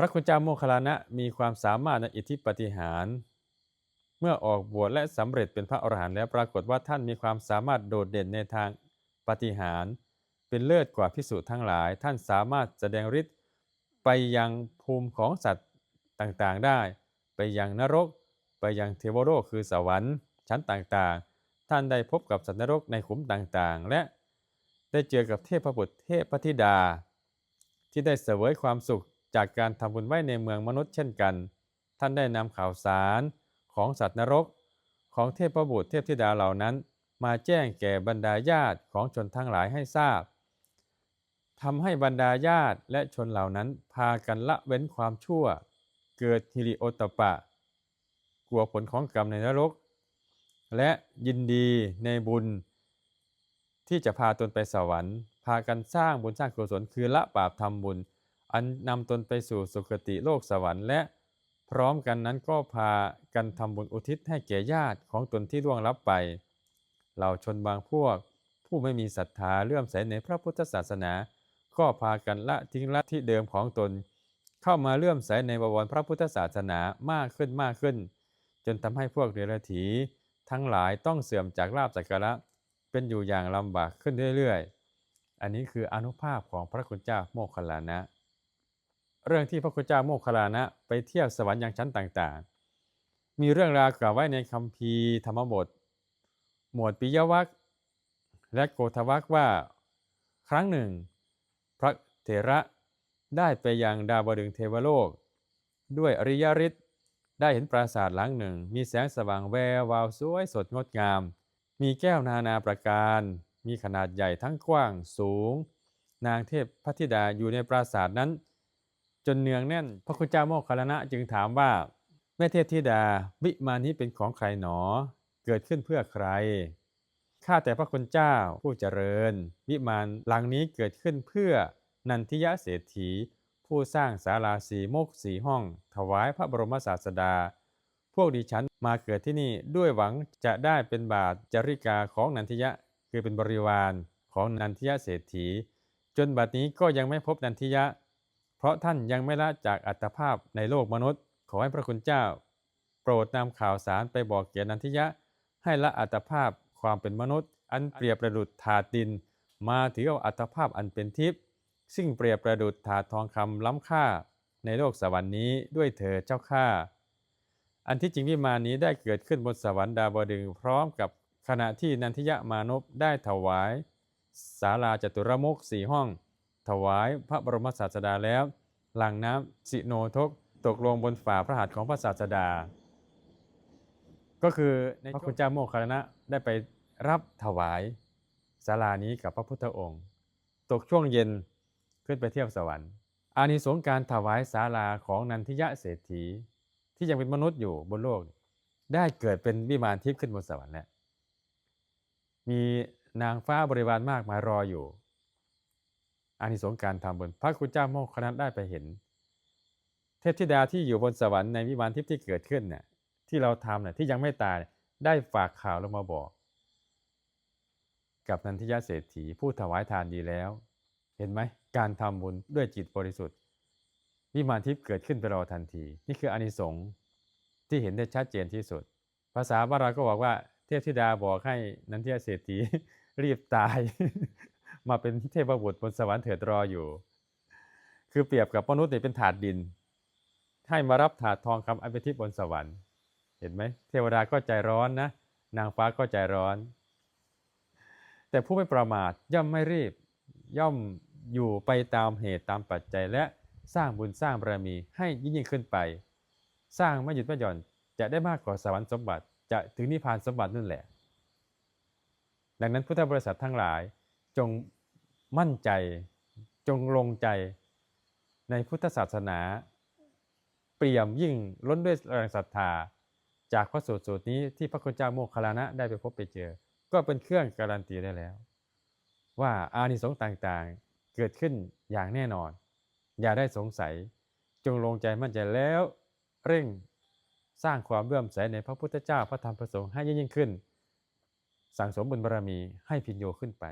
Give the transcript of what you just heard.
พระคุณเจ้าโมคคัลลานะมีความสามารถในอิทธิปฏิหาร เมื่อออกบวชและสำเร็จเป็นพระอรหันต์แล้วปรากฏว่าท่านมีความสามารถโดดเด่นในทางปฏิหาร เป็นเลิศกว่าพิสูจน์ทั้งหลาย ท่านสามารถแสดงฤทธิ์ไปยังภูมิของสัตว์ต่างๆได้ ไปยังนรก ไปยังเทวโลกคือสวรรค์ ชั้นต่างๆ ท่านได้พบกับสัตว์นรกในขุมต่างๆ และได้เจอกับเทพบุตรเทพธิดา ที่ได้เสวยความสุข จากการทำบุญไว้ในเมืองมนุษย์เช่นกัน ท่านได้นำข่าวสารของสัตว์นรก ของเทพประบุตรเทพธิดาเหล่านั้น มาแจ้งแก่บรรดาญาติของชนทั้งหลายให้ทราบทำให้บรรดาญาติและชนเหล่านั้นพากันละเว้นความชั่ว เกิดฮิริโอตปะ กลัวผลของกรรมในนรก และยินดีในบุญ ที่จะพาตนไปสวรรค์ พากันสร้างบุญสร้างกุศลคือละบาปทำบุญ อันนำตนไปสู่สุคติโลกสวรรค์และพร้อมกันนั้นก็พากันทำบุญอุทิศให้แก่ญาติของตนที่ล่วงลับไป เหล่าชนบางพวก ผู้ไม่มีศรัทธาเลื่อมใสในพระพุทธศาสนา ก็พากันละทิ้งละที่เดิมของตน เข้ามาเลื่อมใสในบวรพระพุทธศาสนามากขึ้นมากขึ้น จนทำให้พวกเดรัจฉีทั้งหลายต้องเสื่อมจากลาบสักการะ เป็นอยู่อย่างลำบากขึ้นเรื่อยๆ อันนี้คืออนุภาพของพระคุณเจ้าโมคคัลลานะ เรื่องที่พระคุณเจ้าโมคคัลลานะไปเที่ยวสวรรค์อยังชั้นต่างๆ มีเรื่องราวกล่าวไว้ในคัมภีร์ธรรมบท หมวดปิยวัคและโกทวัคว่า ครั้งหนึ่ง พระเถระได้ไปยังดาวดึงเทวโลก ด้วยอริยฤทธิ์ได้เห็นปราสาทหลังหนึ่ง มีแสงสว่างแวววาวสวยสดงดงาม มีแก้วนานาประการ มีขนาดใหญ่ทั้งกว้างสูง นางเทพพระธิดาอยู่ในปราสาทนั้น จนเนืองแน่น พระคุณเจ้าโมคคัลลนะจึงถามว่าแม่เทพธิดาวิมานนี้เป็นของใครหนอ เกิดขึ้นเพื่อใครข้าแต่พระคุณเจ้าผู้เจริญ วิมานหลังนี้เกิดขึ้นเพื่อนันทิยะเศรษฐี ผู้สร้างศาลาสีโมกสีห้อง ถวายพระบรมศาสดา พวกดิฉันมาเกิดที่นี่ด้วยหวังจะได้เป็นบาทจริกาของนันทิยะคือเป็นบริวารของนันทิยะเศรษฐี จนบัดนี้ก็ยังไม่พบนันทิยะ เพราะท่านยังไม่ละจากอัตภาพในโลกมนุษย์ ขอให้พระคุณเจ้า โปรดนำข่าวสารไปบอกเกียนันทิยะ ให้ละอัตภาพความเป็นมนุษย์ อันเปรียบประดุจถาดดิน มาถือเอาอัตภาพอันเป็นทิพย์ซึ่งเปรียบประดุจถาดทองคำล้ำค่า ในโลกสวรรค์นี้ด้วยเธอเจ้าข้าอันที่จริงวิมานนี้ได้เกิดขึ้นบนสวรรค์ดาวดึงพร้อมกับขณะที่นันทิยะมานพได้ถวาย ศาลาจตุรมุขสี่ห้อง ถวายพระบรมศาสดาแล้วหลังน้ำสิโนทกตกลงบนฝ่าพระหัตถ์ของพระศาสดา ก็คือในพระคุณเจ้าโมคคัลลนะได้ไปรับถวายศาลานี้กับพระพุทธองค์ ตกช่วงเย็นขึ้นไปเที่ยวสวรรค์ อานิสงส์การถวายศาลาของนันทิยะเศรษฐี ที่ยังเป็นมนุษย์อยู่บนโลก ได้เกิดเป็นวิมานทิพย์ขึ้นบนสวรรค์แล้วมีนางฟ้าบริวารมากมายรออยู่ อานิสงส์การทำบุญพระคุณเจ้าโมคคัลลานะได้ไปเห็น เทพธิดาที่อยู่บนสวรรค์ในวิมานทิพย์ที่เกิดขึ้นเนี่ยที่เราทำเนี่ยที่ยังไม่ตายได้ฝากข่าวลงมาบอก กับนันทิยะเศรษฐีผู้ถวายทานดีแล้ว เห็นไหมการทำบุญด้วยจิตบริสุทธิ์วิมานทิพย์เกิดขึ้นไปรอทันที นี่คืออานิสงส์ที่เห็นได้ชัดเจนที่สุด ภาษาบาราก็บอกว่า เทพธิดาบอกให้นันทิยะเศรษฐีรีบตาย มาเป็นเทพบุตรบนสวรรค์เถิดรออยู่ คือเปรียบกับมนุษย์เนี่ยเป็นถาดดิน ให้มารับถาดทองคำอันเป็นทิพย์บนสวรรค์ เห็นไหมเทวดาก็ใจร้อนนะ นางฟ้าก็ใจร้อน แต่ผู้ไม่ประมาทย่อมไม่รีบ ย่อมอยู่ไปตามเหตุตามปัจจัยและสร้างบุญสร้างบารมีให้ยิ่งยิ่งขึ้นไป สร้างไม่หยุดไม่หย่อนจะได้มากกว่าสวรรค์สมบัติ จะถึงนิพพานสมบัตินั่นแหละ ดังนั้นพุทธบริษัททั้งหลายจง มั่นใจจงลงใจในพุทธศาสนา เปี่ยมยิ่งล้นด้วยแรงศรัทธา จากพระสูตรสูตรนี้ที่พระคุณเจ้าโมคคัลลานะได้ไปพบไปเจอ ก็เป็นเครื่องการันตีได้แล้ว ว่าอานิสงส์ต่างๆเกิดขึ้นอย่างแน่นอน อย่าได้สงสัยจงลงใจมั่นใจแล้วเร่งสร้างความเลื่อมใสในพระพุทธเจ้าพระธรรมพระสงฆ์ให้ยิ่งขึ้น สั่งสมบุญบารมีให้พิญโยขึ้นไป